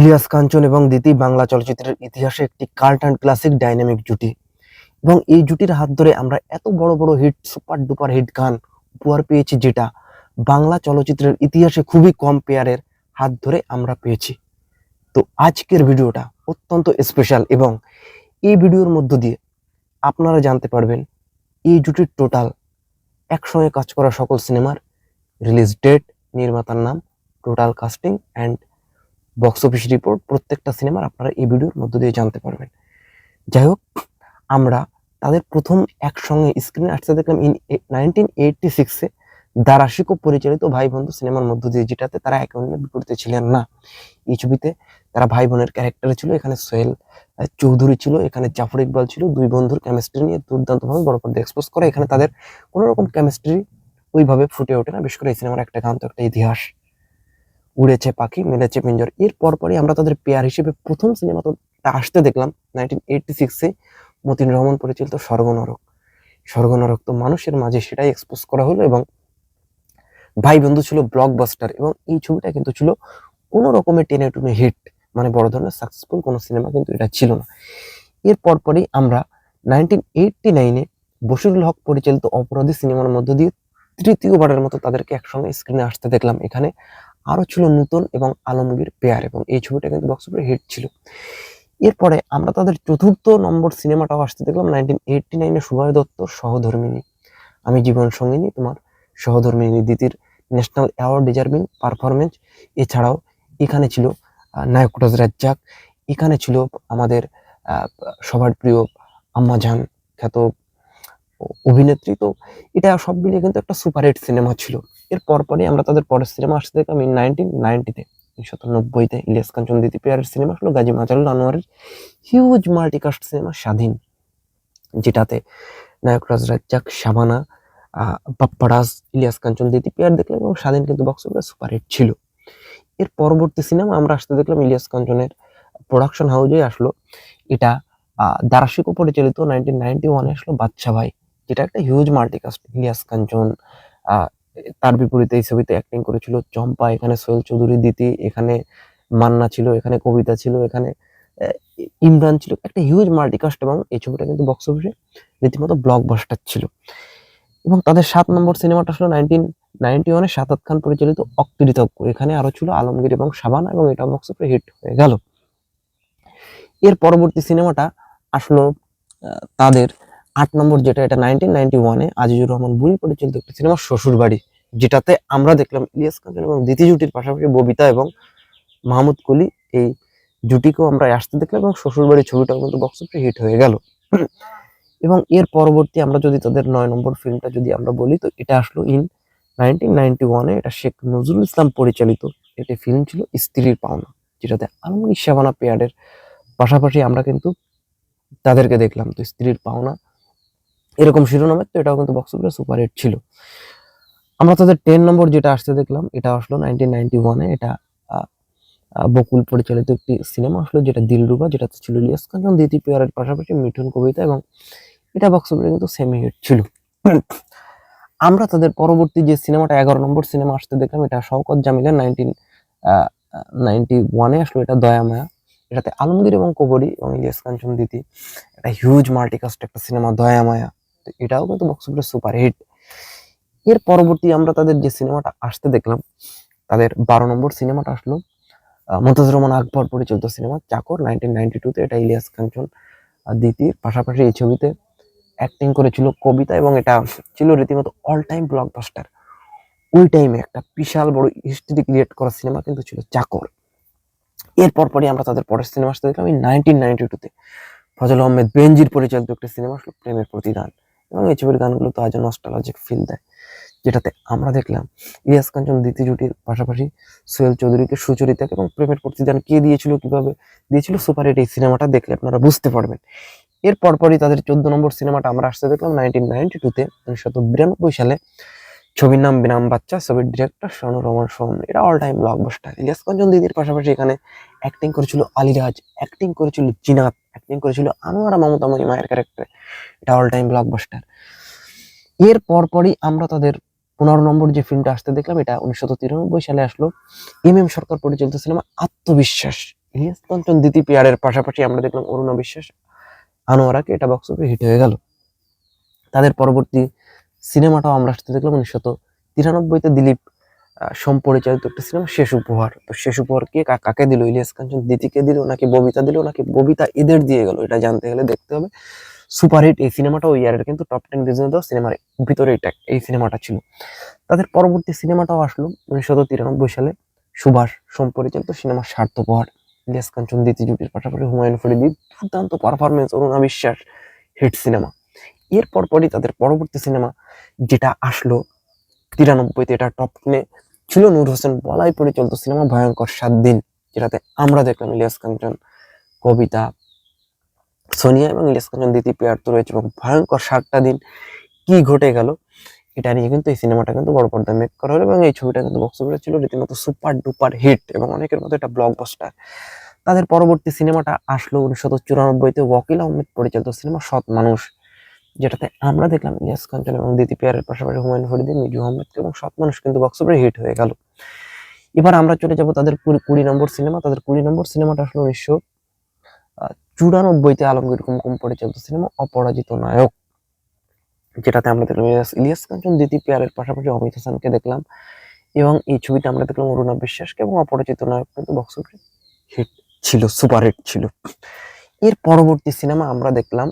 ইলিয়াস কাঞ্চন এবং দিতি বাংলা চলচ্চিত্রের ইতিহাসে একটি কাল্ট অ্যান্ড ক্লাসিক ডাইনামিক জুটি। এবং এই জুটির হাত ধরে আমরা এত বড় বড় হিট, সুপার ডুপার হিট গান উপহার পেয়েছি যেটা বাংলা চলচ্চিত্রের ইতিহাসে খুবই কম পেয়ারের হাত ধরে আমরা পেয়েছি। তো আজকের ভিডিওটা অত্যন্ত স্পেশাল এবং এই ভিডিওর মধ্য দিয়ে আপনারা জানতে পারবেন এই জুটির টোটাল একসঙ্গে কাজ করা সকল সিনেমার রিলিজ ডেট নির্মাতার নাম total casting and box office report প্রত্যেকটা সিনেমার আপনারা এই ভিডিওর মধ্য দিয়ে জানতে পারবেন। যাই হোক, আমরা তাদের প্রথম একসঙ্গে স্ক্রিনে আসতে দেখলাম ইন নাইনটিন এইটটি সিক্সে দারাশিকো পরিচালিত ভাই বন্ধু সিনেমার মধ্য দিয়ে, যেটাতে তারা একে অন্যের বিপরীতে ছিলেন না। এই ছবিতে তারা ভাই বোনের ক্যারেক্টারে ছিল, এখানে সোহেল চৌধুরী ছিল, এখানে জাফর ইকবাল ছিল, দুই বন্ধুর কেমিস্ট্রি নিয়ে দুর্দান্তভাবে বড় পর্দা এক্সপোজ করে। এখানে তাদের কোনো রকম কেমিস্ট্রি ওইভাবে ফুটে ওঠে না, বিশেষ করে এই সিনেমার একটা গান তো একটা ইতিহাস। উড়েছে পাখি মেলেছে পিঞ্জর। এর পরপরই আমরা তাদের পেয়ার হিসেবে প্রথম সিনেমা আসতে দেখলাম নাইনটিন এইটটি সিক্সে মতিন রহমান পরিচালিত স্বর্গনরক। স্বর্গনরক তো মানুষের মাঝে সেটাই এক্সপোজ করা হলো এবং ভাই বন্ধু ছিল ব্লকবাস্টার এবং এই ছবিটা কিন্তু ছিল কোনো রকমের টেনে টুনে হিট মানে বড় ধরনের সাকসেসফুল কোনো সিনেমা কিন্তু এটা ছিল না। এর পরপরই আমরা নাইনটিন এইটটি নাইনে বশিরুল হক পরিচালিত অপরাধী সিনেমার মধ্য দিয়ে তৃতীয়বারের মতো তাদেরকে একসঙ্গে স্ক্রিনে আসতে দেখলাম। এখানে আরও ছিল নূতন এবং আলমগীর পেয়ার এবং এই ছবিটা কিন্তু বক্স অফিসে হিট ছিল। এরপরে আমরা তাদের চতুর্থ নম্বর সিনেমাটাও আসতে দেখলাম নাইনটিন এইটটি নাইনে সুভাষ দত্ত, সহধর্মিনী। আমি জীবন সঙ্গিনী, তোমার সহধর্মিনী দিতির ন্যাশনাল অ্যাওয়ার্ড ডিজার্ভিং পারফরমেন্স এছাড়াও এখানে ছিল নায়ক রাজ রাজ্জাক। এখানে ছিল আমাদের সবার প্রিয় আম্মাজান খ্যাত অভিনেত্রী। তো এটা সব মিলিয়ে কিন্তু একটা সুপারহিট সিনেমা ছিল। এর পরপরই আমরা তাদের পরের সিনেমা আসতে দেখলাম ইন নাইনটিন নাইনটিতে উনিশশো নব্বইতে ইলিয়াস কাঞ্চন দ্বিতীয় পেয়ারের সিনেমা হলো গাজী মাজারুল আনোয়ারের হিউজ মাল্টিকাস্ট সিনেমা স্বাধীন, যেটাতে নায়ক রাজ রাজ্জাক, শাবানা বাপ্পারাজ, ইলিয়াস কাঞ্চন দ্বিতীয় পেয়ার দেখলাম এবং স্বাধীন কিন্তু বক্স অফিসে সুপারহিট ছিল। এর পরবর্তী সিনেমা আমরা আসতে দেখলাম ইলিয়াস কাঞ্চনের প্রোডাকশন হাউজে আসলো। এটা দারাশিকো পরিচালিত নাইনটিন নাইনটি ওয়ানে আসলো বাচ্চা ভাই। যেটা একটা হিউজ মাল্টিকাস্ট ইলিয়াস কাঞ্চন তার বিপরীতে এই ছবিতে অ্যাক্টিং করেছিল চম্পা, এখানে সোহেল চৌধুরী, দিতি, এখানে মান্না ছিল, এখানে কবিতা ছিল, এখানে ইমরান ছিল। একটা হিউজ মাল্টিকাস্ট এবং এই ছবিটা কিন্তু বক্স অফিসে রীতিমতো ব্লকবাস্টার ছিল। এবং তাদের সাত নম্বর সিনেমাটা আসলো নাইনটিন নাইনটি ওয়ানে সাতাত খান পরিচালিত অকৃতজ্ঞ এখানে আরও ছিল আলমগীর এবং শাবানা এবং এটা বক্স অফিসে হিট হয়ে গেল। এর পরবর্তী সিনেমাটা আসলো তাদের আট নম্বর যেটা, এটা নাইনটিন নাইনটি ওয়ানে আজিজুর রহমান বুড়ি পরিচালিত একটি সিনেমা শ্বশুর বাড়ি যেটাতে আমরা দেখলাম ইলিয়াস কাঞ্চন এবং দ্বিতীয় জুটির পাশাপাশি ববিতা এবং মাহমুদ কলি এই জুটিকেও আমরা আসতে দেখলাম এবং শ্বশুর বাড়ি ছবিটাও কিন্তু বক্স অফিসে হিট হয়ে গেল। এবং এর পরবর্তী আমরা যদি তাদের নয় নম্বর ফিল্মটা যদি আমরা বলি, তো এটা আসলো ইন নাইনটিন নাইনটি ওয়ানে এটা শেখ নজরুল ইসলাম পরিচালিত একটি ফিল্ম ছিল স্ত্রীর পাওনা, যেটাতে আলমনি শাবানা পেয়ারের পাশাপাশি আমরা কিন্তু তাদেরকে দেখলাম। তো স্ত্রীর পাওনা এরকম শিরোনামের, তো এটাও কিন্তু বক্স অফিসে সুপার হিট ছিল। আমরা তাদের টেন নম্বর যেটা আসতে দেখলাম, এটা আসলো নাইনটিন নাইনটি ওয়ানে এটা বকুল পরিচালিত একটি সিনেমা আসলো, যেটা দিলরুবা, যেটাতে ছিল ইলিয়াস কাঞ্চন দ্বিতীয় পেয়ারের পাশাপাশি মিঠুন কবিতা এবং এটা বক্স অফিসে কিন্তু সেমি হিট ছিল। আমরা তাদের পরবর্তী যে সিনেমাটা এগারো নম্বর সিনেমা আসতে দেখলাম, এটা শওকত জামিলের নাইনটিন নাইনটি ওয়ানে আসলো, এটা দয়ামায়া এটাতে আলমগীর এবং কবরী এবং ইলিয়াস কাঞ্চন দিতি একটা হিউজ মাল্টিকাস্ট একটা সিনেমা দয়ামায়া তো এটাও কিন্তু বক্স অফিসে সুপার হিট এর পরবর্তী আমরা তাদের যে সিনেমাটা আসতে দেখলাম, তাদের বারো নম্বর সিনেমাটা আসলো মুমতাজুর রহমান আকবর পরিচালিত সিনেমা চাকর নাইনটিন নাইনটি টুতে এটা ইলিয়াস কাঞ্চন দ্বিতীয়। পাশাপাশি এই ছবিতে অ্যাক্টিং করেছিল কবিতা এবং এটা ছিল রীতিমতো অল টাইম ব্লকবাস্টার ওই টাইমে একটা বিশাল বড় হিস্ট্রি ক্রিয়েট করা সিনেমা কিন্তু ছিল চাকর। এর পরপরই আমরা তাদের পরের সিনেমা আসতে দেখলাম, এই নাইনটিন নাইনটি টুতে ফজল আহমেদ বেনজির পরিচালিত একটি সিনেমা আসলো, প্রেমের প্রতিদান। এবং এই ছবির গানগুলো তো আজও নস্টালজিক ফিল দেয়। যেটাতে আমরা দেখলাম ইয়াস কাঞ্চন দ্বিতীয় জুটির পাশাপাশি সোহেল চৌধুরীকে সুচরিতাকে এবং প্রেমের প্রতিদান কে দিয়েছিল, কীভাবে দিয়েছিল, সুপার হিট এই সিনেমাটা দেখলে আপনারা বুঝতে পারবেন। এর পরপরই তাদের চোদ্দ নম্বর সিনেমাটা আমরা আসতে দেখলাম নাইনটিন নাইনটি টুতে উনিশশো বিরানব্বই সালে। ছবির নাম বিনাম বাচ্চা, ছবির ডিরেক্টর শানু রহমান সোহন এটা all time blockbuster Ilias Kanchan দিদির পাশাপাশি এখানে অ্যাক্টিং করেছিল আলিরাজ অ্যাক্টিং করেছিল জিনাত অ্যাক্টিং করেছিল আনোয়ারা মমতাময়ী মায়ের ক্যারেক্টারে এটা অল টাইম ব্লকবাস্টার এর পরপরই আমরা তাদের পনেরো নম্বর যে ফিল্মটা আসতে দেখলাম, এটা উনিশশো তিরানব্বই সালে আসলো। এম এম সরকার পরিচালিত সিনেমা আত্মবিশ্বাস। ইলিয়াস কাঞ্চন দ্বিতীয় পেয়ারের পাশাপাশি আমরা দেখলাম অরুণা বিশ্বাস, আনোয়ারাকে এটা বক্স অফিসে হিট হয়ে গেল। তাদের পরবর্তী সিনেমাটাও আমরা আসতে দেখলাম উনিশশো তিরানব্বইতে দিলীপ আহ, সোম পরিচালিত একটা সিনেমা শেষ উপহার। তো শেষ উপহার কে? কাকে দিল? ইলিয়াস কাঞ্চন দিতিকে দিল নাকি ববিতা দিল? নাকি ববিতা এদের দিয়ে গেল? এটা জানতে গেলে দেখতে হবে। সুপারহিট এই সিনেমাটা ওই ইয়ারের কিন্তু টপ টেন রিজনে সিনেমার ভিতরে এটা এই সিনেমাটা ছিল। তাদের পরবর্তী সিনেমাটাও আসলো উনিশশো তিরানব্বই সালে। সুভাষ সোম পরিচালিত সিনেমা স্বার্থপহার ইলিয়াস কাঞ্চন দ্বিতীয় জুটির পাশাপাশি হুমায়ুন ফরিদি দুর্দান্ত পারফরমেন্স অরুণা বিশ্বাস হিট সিনেমা এর পরপরই তাদের পরবর্তী সিনেমা যেটা আসলো তিরানব্বইতে, এটা টপ টেনে ছিল নূর হোসেন বলাই পরিচালিত সিনেমা ভয়ঙ্কর সাত দিন, যেটাতে আমরা দেখলাম ইলিয়াস কাঞ্চন কবিতা, সোনিয়া এবং ইলিয়াস কাঞ্চন দ্বিতীয় প্লেয়ার তো রয়েছে এবং ভয়ঙ্কর সাতটা দিন কি ঘটে গেল, এটা নিয়ে কিন্তু এই সিনেমাটা কিন্তু বড় পর্দায় মেক করা হলো এবং এই ছবিটা কিন্তু বক্স অফিসে ছিল রীতিমতো সুপার ডুপার হিট এবং অনেকের মতো এটা ব্লকবাস্টার তাদের পরবর্তী সিনেমাটা আসলো উনিশশো চুরানব্বইতে, ওয়াকিল আহমেদ পরিচালিত সিনেমা সৎ মানুষ। যেটাতে আমরা দেখলাম ইলিয়াস কাঞ্চন এবং দ্বিতীয় পেয়ারের পাশাপাশি হুমায়ুন ফরিদি মিজু আহমেদকে এবং সৎ মানুষ কিন্তু বক্স অফিসে হিট হয়ে গেল। এবার আমরা চলে যাব তাদের কুড়ি নম্বর সিনেমা তাদের কুড়ি নম্বর সিনেমাটা আসলো উনিশশো চুরানব্বইতে আলমগীর কুমকুম পরিচালিত সিনেমা অপরাজিত নায়ক, যেটাতে আমরা দেখলাম ইলিয়াস কাঞ্চন দ্বিতীয় পেয়ারের পাশাপাশি অমিত হাসানকে দেখলাম এবং এই ছবিতে আমরা দেখলাম অরুণা বিশ্বাসকে এবং অপরাজিত নায়ক কিন্তু বক্স অফিসে হিট ছিল সুপার হিট ছিল। এর পরবর্তী সিনেমা আমরা দেখলাম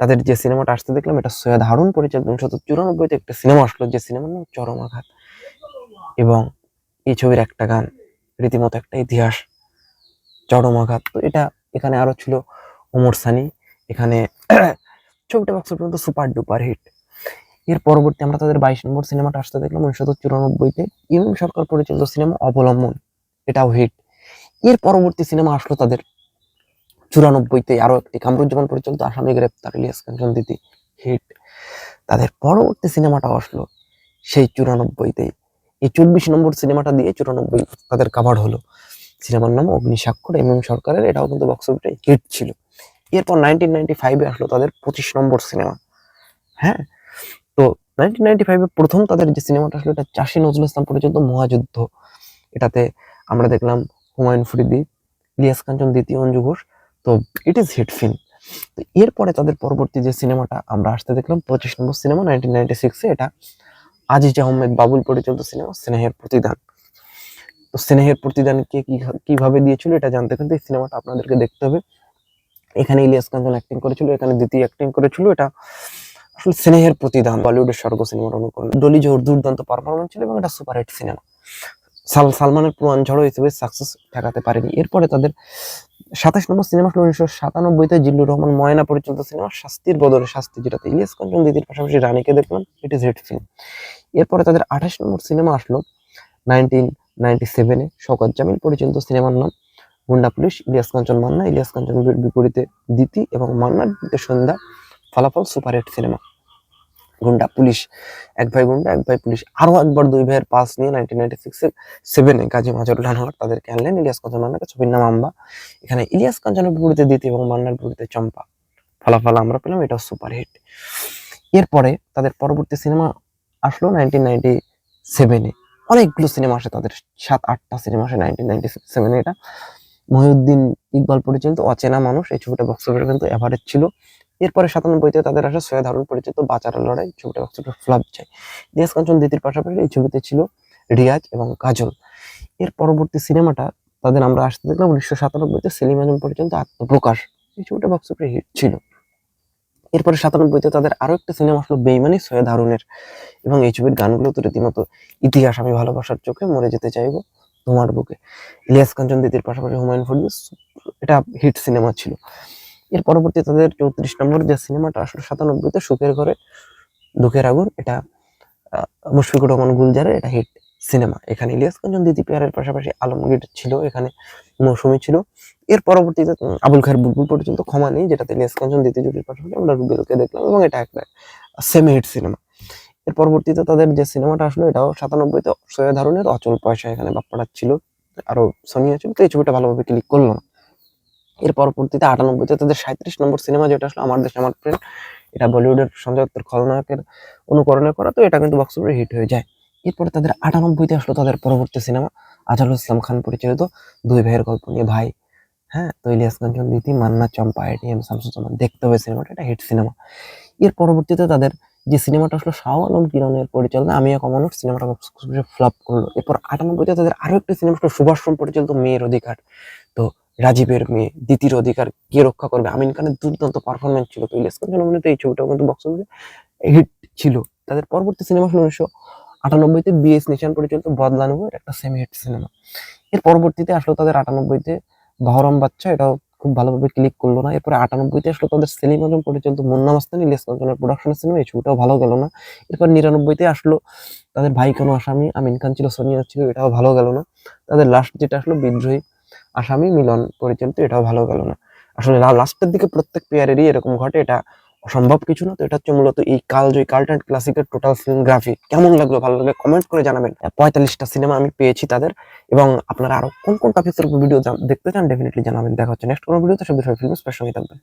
তাদের যে সিনেমাটা আসতে দেখলাম, এটা সৈয়দ হারুন পরিচালিত, উনিশশো চুরানব্বইতে একটা সিনেমা আসলো, যে সিনেমার নাম চরম আঘাত। এবং এই ছবির একটা গান, রীতিমতো একটা ইতিহাস, চরম আঘাত। তো এটা এখানে আরও ছিল ওমর সানি। এখানে ছবিটা বক্স পর্যন্ত সুপার ডুপার হিট এর পরবর্তী আমরা তাদের বাইশ নম্বর সিনেমাটা আসতে দেখলাম, উনিশশো চুরানব্বইতে। ইমাম সরকার পরিচালিত সিনেমা অবলম্বন, এটাও হিট এর পরবর্তী সিনেমা আসলো তাদের চুরানব্বইতে আরও একটি কামরুজ্জামান পরিচালিত আসামি গ্রেপ্তার, ইলিয়াস কাঞ্চন দিতি হিট তাদের পরবর্তী সিনেমাটা আসলো সেই চুরানব্বইতেই এই চব্বিশ নম্বর সিনেমাটা দিয়ে চুরানব্বই তাদের কাভার হলো। সিনেমার নাম অগ্নিস্বাক্ষর এম এম সরকারের, এটাও কিন্তু বক্স অফিসে হিট ছিল। এরপর নাইনটিন নাইনটি ফাইভে আসলো তাদের পঁচিশ নম্বর সিনেমা। হ্যাঁ তো নাইনটিন নাইনটি ফাইভে প্রথম তাদের যে সিনেমাটা আসলো, এটা চাষী নজরুল ইসলাম পরিচালিত মহাযুদ্ধ। এটাতে আমরা দেখলাম হুমায়ুন ফরিদি, ইলিয়াস কাঞ্চন দ্বিতীয় অঞ্জু ঘোষ তো ইট ইজ হিট ফিল্ম তো এরপরে তাদের পরবর্তী যে সিনেমাটা আমরা আসতে দেখলাম, পঁচিশ নম্বর সিনেমা নাইনটিন নাইনটি সিক্সে এটা আজিজ আহমেদ বাবুল পরিচালিত সিনেমা, স্নেহের প্রতিদান। তো স্নেহের প্রতিদানকে কীভাবে দিয়েছিল এটা জানতে কিন্তু এই সিনেমাটা আপনাদেরকে দেখতে হবে। এখানে ইলিয়াস কাঞ্চন অ্যাক্টিং করেছিল, এখানে দ্বিতীয় অ্যাক্টিং করেছিল, এটা আসলে স্নেহের প্রতিদান, বলিউডের স্বর্গ সিনেমার অনুকরণ। ডলি জোর দুর্দান্ত পারফরমেন্স ছিল এবং এটা সুপার হিট সিনেমা। সাল, সালমানের পুরান ঝড়ো হিসেবে সাকসেস ঠেকাতে পারেনি। এরপরে তাদের সাতাশ নম্বর সিনেমা হলো উনিশশো সাতানব্বইতে জিল্লুর রহমান ময়না পরিচালিত সিনেমা শাস্তির বদলে শাস্তি, যেটাতে ইলিয়াস কাঞ্চন, দিদির পাশাপাশি রানীকে দেখলাম ইট ইজ হিট ফিল্ম এরপরে তাদের আঠাশ নম্বর সিনেমা আসলো নাইনটিন নাইনটি সেভেনে, শওকত জামিল পরিচালিত সিনেমার নাম গুন্ডা পুলিশ, ইলিয়াস কাঞ্চন মান্না, ইলিয়াস কাঞ্চন বিপরীতে দিতি এবং মান্নার বিপরীতে সন্ধ্যা, ফলাফল super hit cinema. Gunda, police, এক ভাই গুন্ডা, এক ভাই পুলিশ। আরও একবার দুই ভাইয়ের পাস নিয়ে নাইনটিন নাইনটি সিক্স সেভেনে কাজী মাজরুল আনোয়ার তাদেরকে আনলেন, ইলিয়াস কাঞ্চন মান্নাকে ছবির নাম আম্বা। এখানে ইলিয়াস কাঞ্চনের বিপরীতে দিতি এবং মান্নার বিপরীতে চম্পা। ফলাফল আমরা পেলাম এটা সুপার হিট এরপরে তাদের পরবর্তী সিনেমা আসলো নাইনটিন নাইনটি সেভেনে অনেকগুলো সিনেমা আসে তাদের, সাত, আটটা সিনেমা আসে নাইনটিন নাইনটি সেভেনে এটা। মহিউদ্দিন ইকবাল পরিচালিত অচেনা মানুষ, এই ছবিটা বক্স অফিসে কিন্তু এভারেজ ছিল। এরপরে সাতানব্বইতে তাদের আসে সৈয়দ হারুন পরিচিত বাচারের লড়াই, ছবিটা বক্স ফ্লপ যায়। দেশ কাঞ্চন দিতির পাশাপাশি এই ছবিতে ছিল রিয়াজ এবং কাজল। এর পরবর্তী সিনেমাটা তাদের আমরা আসতে দেখলাম উনিশশো সাতানব্বইতে সেলিম আজম পরিচালিত আত্মপ্রকাশ। এই ছবিটা বক্স অফিসে হিট ছিল। এরপরে সাতানব্বইতে তাদের আরও একটা সিনেমা আসলো বেইমানি সৈয়দ হারুনের। এবং এই ছবির গানগুলো তো রীতিমতো ইতিহাস আমি ভালোবাসার চোখে মরে যেতে চাইব তোমার বুকে। ইলিয়াস কাঞ্চন দিদির পাশাপাশি হুমায়ুন ফরিদ এটা হিট সিনেমা ছিল। এর পরবর্তী তাদের চৌত্রিশ নম্বর যে সিনেমাটা আসলো সাতানব্বইতে সুখের ঘরে, দুঃখের আগুন, এটা মুশফিকুর রহমান গুলজারের এটা হিট সিনেমা। এখানে ইলিয়াস কাঞ্চন দিদি পেয়ারের পাশাপাশি আলমগীর ছিল, এখানে মৌসুমী ছিল। এর পরবর্তীতে আবুল খায়ের বুলবুল পর্যন্ত ক্ষমা নেই, যেটাতে ইলিয়াস কাঞ্চন দিদি জুটির পাশাপাশি আমরা রুবেলকে দেখলাম, এবং এটা একটা সেমি হিট সিনেমা। এর পরবর্তীতে তাদের যে সিনেমাটা আসলো, এটাও সাতানব্বইতে সৈয়দ হারুনের অচল পয়সা এখানে বাপ্পাটা ছিল আরও সোনিয়া ছিল, তো এই ছবিটা ভালোভাবে ক্লিক করল না এর পরবর্তীতে আটানব্বইতে তাদের সাঁত্রিশ নম্বর সিনেমা যেটা আসলো, আমার দেশ আমার ফ্রেন্ড এটা বলিউডের সঞ্জয় দত্তের খলনায়কের অনুকরণে করা, তো এটা কিন্তু বক্স অফিসে হিট হয়ে যায়। এরপরে তাদের আটানব্বইতে আসলো তাদের পরবর্তী সিনেমা, আজহারুল ইসলাম খান পরিচালিত, দুই ভাইয়ের গল্প নিয়ে ভাই হ্যাঁ তো ইলিয়াস দিতি, মান্না, চম্পা এটিএম শামসুজ্জামান দেখতে হবে সিনেমাটা, এটা হিট সিনেমা। এর পরবর্তীতে তাদের যে সিনেমাটা আসলো, শাহ আলম কিরণের পরিচালনা আমি এক সিনেমাটা ফ্লপ করল। এরপর আটানব্বইতে তাদের আরও একটা সিনেমা আসলো সুভাষরম পরিচালিত, মেয়ের অধিকার। তো রাজীবের মেয়ে, দ্বিতীয় অধিকার কে রক্ষা করবে? আমিন খানের দুর্দান্ত পারফরমেন্স ছিল তো ইলিয়াস কাঞ্চন অভিনীত এই ছবিটাও কিন্তু বক্স অফিসে হিট ছিল। তাদের পরবর্তী সিনেমা হলো উনিশশো আটানব্বইতে বিএস নিশান পরিচালিত বদলা নেব একটা সেমি হিট সিনেমা এর পরবর্তীতে আসলো তাদের আটানব্বইতে বাহরম বাচ্চা, এটাও খুব ভালোভাবে ক্লিক করল না। এরপরে আটানব্বইতে আসলো তাদের সেলিম আজম পরিচালিত মুন্না মাস্তানি ইলিয়াস প্রোডাকশনের সিনেমা এই ছবিটাও ভালো গেল না। এরপর নিরানব্বইতে আসলো তাদের ভাই কোনো আসামি, আমিন খান ছিল, সোনিয়া ছিল, এটাও ভালো গেল না। তাদের লাস্ট যেটা আসলো বিদ্রোহী আসামি মিলন পরিচালিত, এটাও ভালো গেল না। আসলে লাস্টের দিকে প্রত্যেক পেয়ারেরই এরকম ঘটে, এটা অসম্ভব কিছু না। তো এটা হচ্ছে মূলত এই কাল কালজয়ী কাল্টান ক্লাসিকের টোটাল ফিল্মগ্রাফি কেমন লাগল ভালো লাগলে কমেন্ট করে জানাবেন। পঁয়তাল্লিশটা সিনেমা আমি পেয়েছি তাদের, এবং আপনারা আরও কোন কোন টপিকের ভিডিও দেখতে চান ডেফিনেটলি জানাবেন। দেখা হচ্ছে নেক্সট কোনো ভিডিওতে সব বিষয়ে ফিল্ম স্পেশাল থাকবেন।